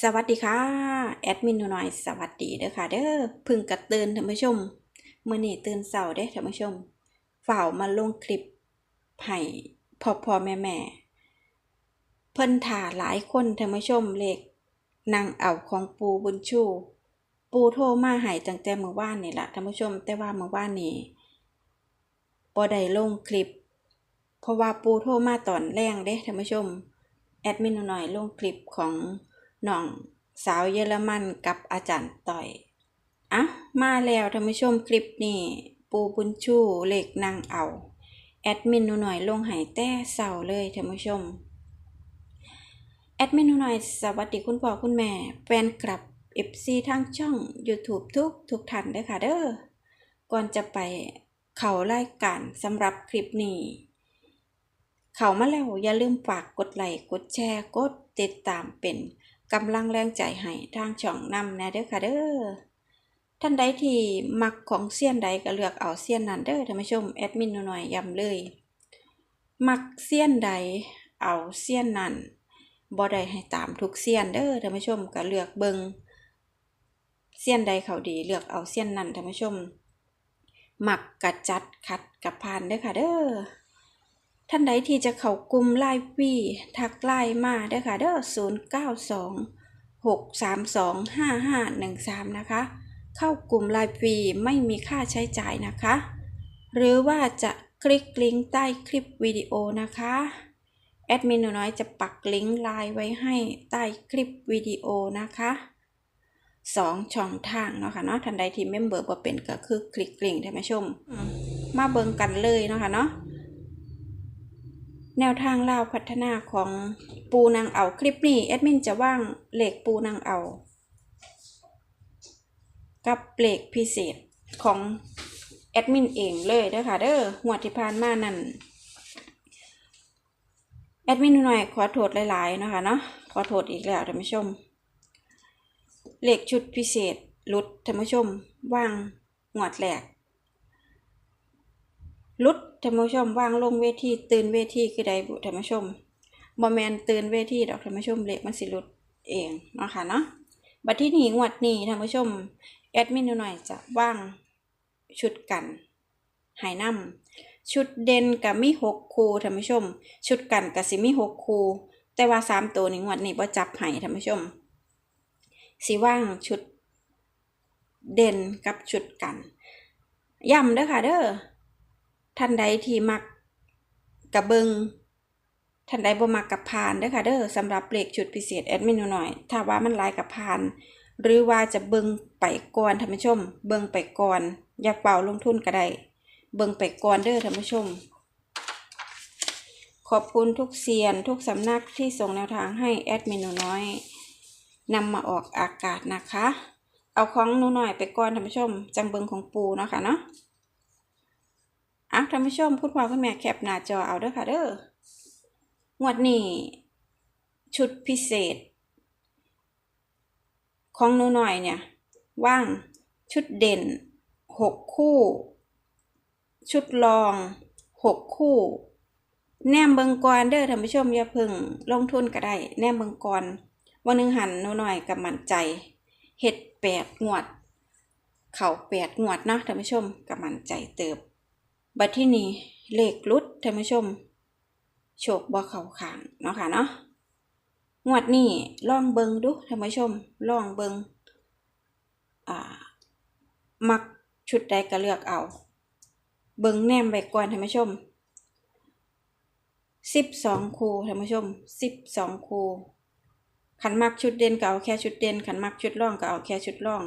สวัสดีค่ะ แอดมินหนูน้อยสวัสดีเด้อค่ะ เด้อพึ่งกระตื่นท่านผู้ชมเมื้อนี้ตื่นเช้าเด้อท่านผู้ชมฝ่ามาลงคลิปให้พ่อพ่อแม่แม่เพิ่นถ่าหลายคนท่านผู้ชมเลขนางเอาของปูบุญชู ปูโทรมาให้ตั้งแต่เมื่อวานนี่ละท่านผู้ชม แต่ว่าเมื่อวานนี้บ่ได้ลงคลิป เพราะว่าปูโทรมาตอนแรงเด้ท่านผู้ชม แอดมินหนูน้อยลงคลิปของ น้องสาวเยอรมันกับอาจารย์ต่อยอะมาแล้วท่านผู้ชมคลิปนี้ ปูบุญชูเลขนางเอา แอดมินหนูน้อยลงให้แต่เสาเลยท่านผู้ชม แอดมินหนูน้อยสวัสดีคุณพ่อคุณแม่แฟนคลับ FC ทางช่อง YouTube ทุกทุกท่านเด้อค่ะเด้อ ก่อนจะไปเข้ารายการสำหรับคลิปนี้ เข้ามาแล้วอย่าลืมฝากกดไลค์กดแชร์กดติดตามเป็น กำลังแรงใจให้ทางช่องนำนะเด้อค่ะเด้อท่านใดที่มักของเสี้ยนใดก็เลือกเอาเสี้ยนนั้นเด้อท่านผู้ชมแอดมินหน่อยๆย้ำเลย มักเสี้ยนใดเอาเสี้ยนนั้นบ่ได้ให้ตามทุกเสี้ยนเด้อท่านผู้ชมก็เลือกเบิงเสี้ยนใดเขาดีเลือกเอาเสี้ยนนั้นท่านผู้ชมมักกะจัดขัดกับพานเด้อค่ะเด้อ ท่านใดที่จะเข้ากลุ่มไลน์วีทักไลน์มาเด้อค่ะเด้อ0 9 2 6 3 2 5 5 1 3นะคะ เข้ากลุ่มไลน์วีไม่มีค่าใช้จ่ายนะคะ หรือว่าจะคลิกลิงก์ใต้คลิปวิดีโอนะคะแอดมินหนูน้อยจะปักลิงก์ไลน์ไว้ให้ใต้คลิปวิดีโอนะคะสองช่องทางเนาะค่ะเนาะท่านใดที่เมมเบอร์บ่เป็นก็คือคลิกลิงก์ท่านผู้ชม มาเบิ่งกันเลยเนาะค่ะเนาะ แนวทางเล่าวพัฒนาของปูนางเอาคลิปนี้แอดมินจะว่างเหล็กปูนางเอา กับเหล็กพิเศษของแอดมินเองเลยเด้อค่ะเด้อหัวที่ผ่านมานั่นแอดมินหน่อยขอโทษหลายๆนะคะเนาะขอโทษอีกแล้วท่านผู้ชมเหล็กชุดพิเศษลุดท่านผู้ชมว่างหวดแหลกลุด ท่านผู้ชมวางลงเวทีตื่นเวทีคือใดบุท่านผู้ชมบ่แมนตื่นเวทีดอกท่านผู้ชมเล็กมันสิลุดเองเนาะค่ะเนาะบัดที่นี้งวดนี้ท่านผู้ชมแอดมินหน่อยจะว่างชุดกันหายนำชุดเด่นกับมีหกคูท่านผู้ชม ชุดกันกับสิมีหกคูแต่ว่าสามตัวนี้งวดนี้บ่จับให้ท่านผู้ชมสิว่างชุดเด่นกับชุดกันย้ำเด้อค่ะเด้อ ท่านใดที่มักกระเบิงท่านใดบ่มักกับพานเด้อค่ะเด้อสำหรับเลขชุดพิเศษแอดมินหน่อย ถ้าว่ามันลายกับพาน หรือว่าจะเบิงไปก่อนท่านผู้ชม เบิงไปก่อนอย่าเป่าลงทุนก็ได้เบิงไปก่อนเด้อท่านผู้ชม ขอบคุณทุกเซียนทุกสำนักที่ส่งแนวทางให้แอดมินหนูน้อยนำมาออกอากาศนะคะ เอาของหนูหน่อยไปก่อนท่านผู้ชม จังเบิงของปูเนาะค่ะเนาะ อะท่านผู้ชมคุณพ่อคุณแม่แคปหน้าจอเอาเด้อค่ะเด้องวดนี้ชุดพิเศษ ของหนูหน่อยเนี่ย ว่างชุดเด่นหกคู่ ชุดรองหกคู่ แนมเบิงกรเด้อท่านผู้ชมอย่าพึ่งลงทุนก็ได้ แนมเบิงกรวันหนึ่งหันหนูหน่อยกับมันใจเห็ดแปดงวด เข่าแปดงวดเนาะท่านผู้ชมกับมันใจเติบ บัดที่นี้เลขรุดท่านผู้ชม โชคบ่เข้าขางเนาะค่ะเนาะงวดนี้ลองเบิงดูท่านผู้ชมลองเบิงอ่า มักชุดใดก็เลือกเอา เบิงแนมไว้ก่อนท่านผู้ชมสิบสองคูท่านผู้ชมสิบสองคูขันมักชุดเด่นก็เอาแค่ชุดเด่นขันมักชุดร่องก็เอาแค่ชุดร่อง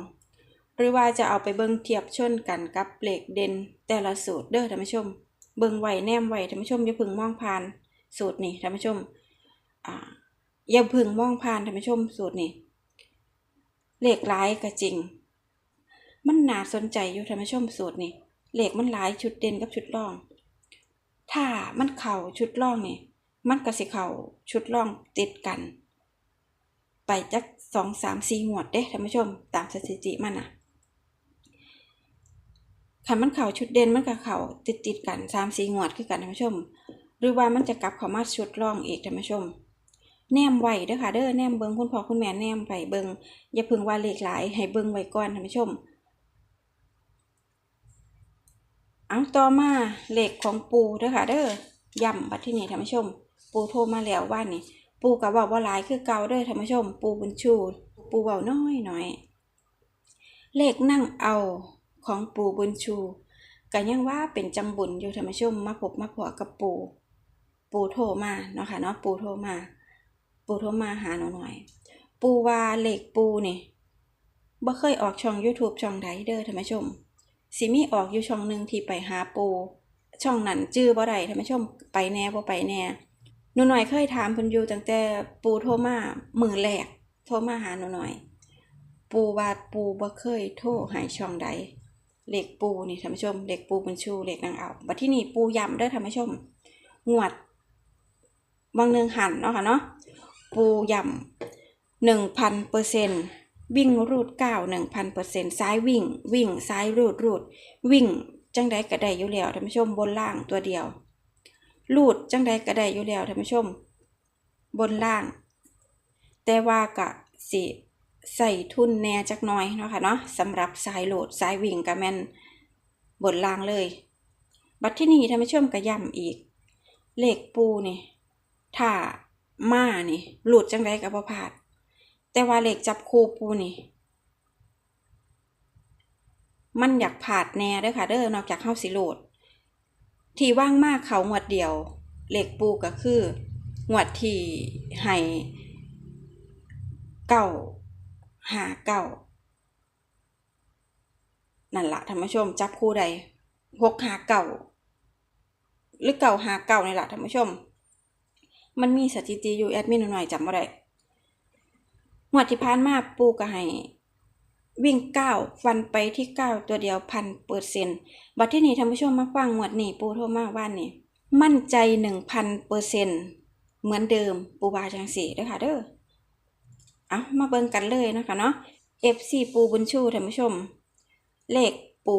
หรือว่าจะเอาไปเบิ่งเทียบชนกันกับเหล็กเด่นแต่ละสูตรเด้อท่านผู้ชม เบิ่งไหวแนมไหวท่านผู้ชมอย่าพึ่งมองผ่านสูตรนี่ท่านผู้ชมอ่าอย่าพึ่งมองผ่านท่านผู้ชมสูตรนี่เหล็กหลายก็จริง มันน่าสนใจอยู่ท่านผู้ชมสูตรนี่เหล็กมันหลายชุดเด่นกับชุดร่อง ถ้ามันเข่าชุดร่องนี่มันก็สิเข่าชุดร่องติดกัน ไปจักสองสามสี่งวดเด้ท่านผู้ชม ตามสถิติมันนะ ขันมันเข่าชุดเด่นมันกับเข่าติดติดกันสามสี่งวดคือกันท่านผู้ชม หรือว่ามันจะกลับเข้ามาชุดร่องอีกท่านผู้ชม แนมไว้เด้อค่ะเด้อแนมเบิงคุณพ่อคุณแม่แนมไปเบิงอย่าพึงว่าเลขหลาย ให้เบิงไว้ก่อนท่านผู้ชมอังต่อมาเลขของปูเด้อค่ะเด้อย่ำบัดที่นี่ท่านผู้ชม ปูโทรมาแล้วว่านี่ ปูกับบอกว่าหลายคือเก่าเด้อท่านผู้ชม ปูบุญชู ปูเบาน้อยหน่อยเลขนั่งเอา ของปูบุญชูก็ยังว่าเป็นจังบุญอยู่ท่านผู้ชมมาพบมาพอกับปูปูโทรมาเนาะค่ะเนาะปูโทรมา ปูโทรมาหาหนูหน่อย ปูว่าเหลขปูนี่บ่เคยออกช่อง YouTube ช่องใดเด้อท่านผู้ชมสิมีออกอยู่ช่องหนึ่งที่ไปหาปู ช่องนั้นจื้อบ่ได้ท่านผู้ชมไปแน่บ่ไปแน่หนูหน่อยเคยถามเพิ่นอยู่ตั้งแต่ปูโทรมามือแรกโทรมาหาหนูหน่อย ปูว่าปูบ่เคยโทรหายช่องใด เหลขปูนี่ท่านผู้ชมเหลขปูบุญชูเหลขนางเอาบัดที่นี่ปูยำเด้อท่านผู้ชมงวดบางหนึงหันเนาะค่ะเนาะปูยำหนึ่งพันเปอร์เซ็นต์วิ่งรูดเก้าหนึ่งพันเปอร์เซ็นต์ซ้ายวิ่ง วิ่งซ้ายรูดรูด วิ่งจังใดก็ไดอยู่แล้วท่านผู้ชมบนล่างตัวเดียวลูดจังใดก็ไดอยู่แล้วท่านผู้ชม บนล่าง แต่ว่ากะสิ ใส่ทุนแน่จักน้อยเนาะค่ะเนาะสำหรับสายโหลดสายวิ่งกะแมนบนล่างเลย บัดที่นี่ท่านผู้ชมก็ย้ำอีก เลขปูนี่ถ้ามานี่ หลุดจังใดก็บ่พลาด แต่ว่าเลขจับคูปูนี่ มันอยากผาดแน่ด้อค่ะเด้อนอกจากเข้าสิโหลด ที่ว่างมากเขางวดเดียวเหล็กปูก็คืองวดที่ให้เก้า หาเก้านั่นละท่านผู้ชม จับคู่ใดหกหาเก่า หรือเก่าหาเก่าในหละท่านผู้ชม มันมีสถิติอยู่แอดมินหน่อยจำบ่ได้งวดที่ผ่านมาปูก็ให้วิ่งเก้าฟันไปที่เก้าตัวเดียวพันเปอร์เซ็นต์บัดที่นี่ท่านผู้ชมมาฟังงวดนี้ปูโทรมาว่านี่มั่นใจหนึ่งพันเปอร์เซ็นต์เหมือนเดิมปูบาจังสีเด้อค่ะเด้อ เอามาเบิ่งกันเลยนะคะเนาะ FC ปูบุญชูท่านผู้ชม เลขปู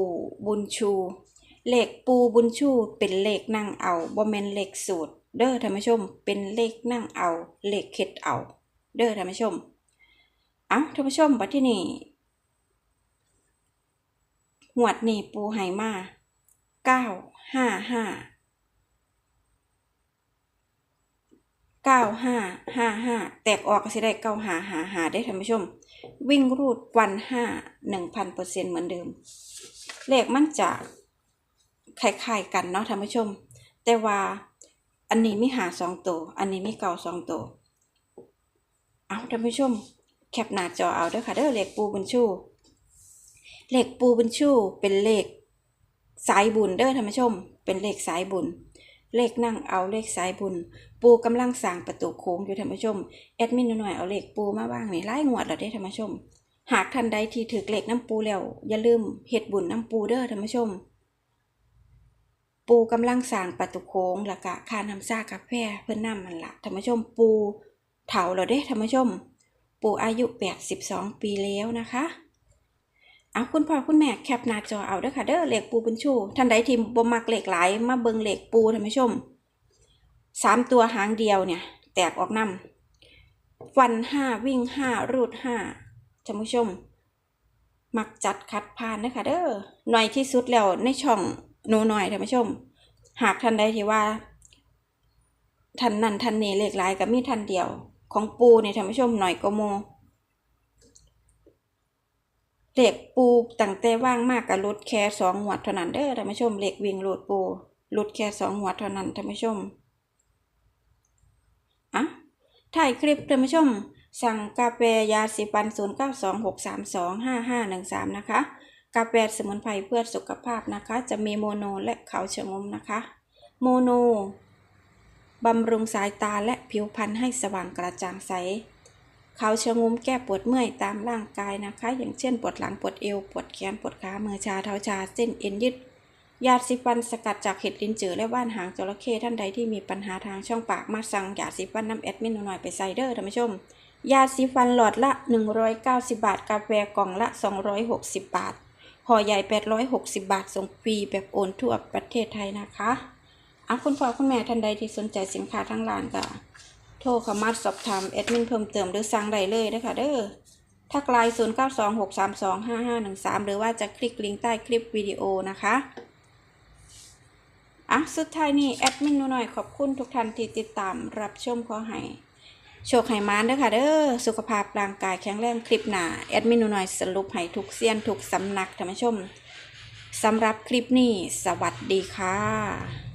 บุญชู เลขปูบุญชูเป็นเลขนั่งเอาบ่แม่นเลขสูตร เด้อท่านผู้ชม เป็นเลขนั่งเอา เลขเข็ดเอา เด้อท่านผู้ชม เอาท่านผู้ชมบัดที่นี่หวดนี่ปูไหมาเก้าห้าห้า เก้าห้าห้าห้าแตกออกก็สิได้เก้าหาหาหาได้ท่านผู้ชม วิ่งรูดวันห้าหนึ่งพันเปอร์เซ็นเหมือนเดิม เลขมันจะคล้ายๆกันเนาะท่านผู้ชม แต่ว่าอันนี้มีหาสองตัวอันนี้มีเก่าสองตัวเอาท่านผู้ชม แคปหน้าจอเอาเด้อค่ะเด้อเลขปูบุญชูเลขปูบุญชูเป็นเลขสายบุญเด้อท่านผู้ชม เป็นเลขสายบุญ เลขนั่งเอาเลขสายบุญ ปูกำลังสร้างประตูโค้งอยู่ท่านผู้ชมแอดมินหน่อยเอาเลขปูมาบ้างนี่ไล่งวดแล้วเด้ท่านผู้ชม หากท่านใดที่ถือเลขน้ำปูแล้ว อย่าลืมเฮ็ดบุญน้ำปูเด้อท่านผู้ชม ปูกำลังสร้างประตูโค้งแล้วก็คาน้ำซ่ากาแฟเพื่อนนำมันละท่านผู้ชมปูเถาแล้วเด้ท่านผู้ชม ปูอายุ82ปีแล้วนะคะ เอาคุณพ่อคุณแม่แคปหน้าจอเอาเด้อค่ะเด้อเหลขปูบุญชูท่านใดที่บ่มักเหลขหลายมาเบิงเหลขปูท่านผู้ชมสามตัวหางเดียวเนี่ย แตกออกนำฟันห้าวิ่งห้ารูดห้าท่านผู้ชม มักจัดคัดพานนะคะเด้อหน่อยที่สุดแล้วในช่องหนูหน่อยท่านผู้ชม หากท่านใดที่ว่าท่านนั้นท่านนี้เหลขหลายก็มีท่านเดียว ของปูเนี่ยท่านผู้ชมหน่อยก็โม เหล็กปูตั้งแต่ว่างมากกับรถแค่สองหัวเท่านั้นเด้อท่านผู้ชมเหล็กวิ่งโหลดปูรถแค่สองหัวเท่านั้นท่านผู้ชมอะถ่ายคลิปท่านผู้ชม สั่งกาแฟยาสีฟันศูนย์เก้าสองหกสามสองห้าห้าหนึ่งสามนะคะ กาแฟสมุนไพรเพื่อสุขภาพนะคะ จะมีโมโนและเขาชะงมนะคะ โมโนบำรุงสายตาและผิวพรรณให้สว่างกระจ่างใส เขาชะงุมแก้ปวดเมื่อยตามร่างกายนะคะ อย่างเช่นปวดหลังปวดเอวปวดแขนปวดขามือชาเท้าชาเส้นเอ็นยืดยาสีฟันสกัดจากเห็ดลินจือและว่านหางจระเข้ท่านใดที่มีปัญหาทางช่องปากมาสั่งยาสีฟันน้ำแอดมินหน่อยไปใส่เด้อท่านผู้ชมยาสีฟันหลอดละ 190 บาท กาแฟกล่องละ 260 บาทห่อใหญ่ 860 บาท ส่งฟรีแบบโอนทั่วประเทศไทยนะคะอะคุณพ่อคุณแม่ท่านใดที่สนใจสินค้าทั้งร้านก็ รรเข้ามาสอบถามแอดมินเพิ่มเติมหรือสั่งได้เลยนะคะเด้อทักไลน์0926325513 หรือว่าจะคลิกลิงก์ใต้คลิปวิดีโอนะคะอะสุดท้ายนี้แอดมินหนูหน่อยขอบคุณทุกท่านที่ติดตามรับชมขอให้โชคให้มานเด้อค่ะเด้อสุขภาพร่างกายแข็งแรงคลิปหนาแอดมินหนูหน่อยสรุปให้ทุกเซียนทุกสำนักท่านผู้ชมสำหรับคลิปนี้ สวัสดีค่ะ